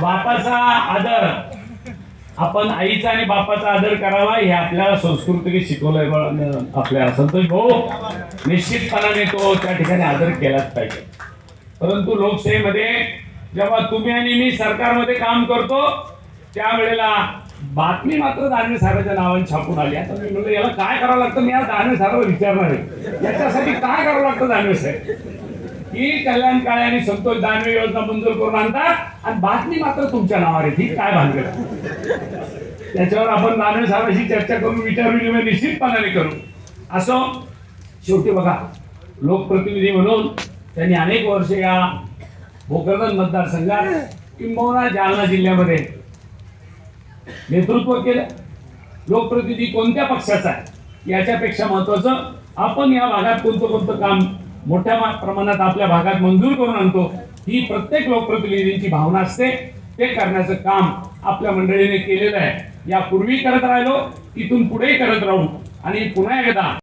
बापाचा आदर. आपण आईचा आणि बापाचा आदर करावा हे आपल्याला संस्कृतीने शिकवलंय आपल्या संतोष भाऊ. निश्चितपणाने तो त्या ठिकाणी आदर केलाच पाहिजे. परंतु लोकशाहीमध्ये जेव्हा तुम्ही आणि मी सरकारमध्ये काम करतो त्यावेळेला बातमी मात्र दानवे साहेबांच्या नावाने छापून आली आता मी म्हणलं याला काय करावं लागतं? मी आज दानवे साहेबांना विचारणार आहे. याच्यासाठी काय करावं लागतं दानवे साहेब? ही कल्याण काळे आणि संतोष दानवे योजना मंजूर करून आणतात आणि बातमी मात्र तुमच्या नावावर आहे. ही काय भानगड त्याच्यावर आपण दानवे साहेबांशी चर्चा करून विचार निश्चितपणाने करू. असं शेवटी बघा लोकप्रतिनिधी म्हणून त्यांनी अनेक वर्ष या भोकरदन मतदारसंघात किंबहुना जालना जिल्ह्यामध्ये नेतृत्व केलं. लोकप्रतिनिधी कोणत्या पक्षाचा आहे? याच्यापेक्षा महत्वाचं आपण या भागात कोणतं कोणतं काम मोठ्या प्रमाणात आपल्या भागात मंजूर करून आणतो ही प्रत्येक लोकप्रतिनिधींची भावना असते. ते करण्याचं काम आपल्या मंडळीने केलेलं आहे. यापूर्वी करत राहिलो इथून पुढेही करत राहू आणि पुन्हा एकदा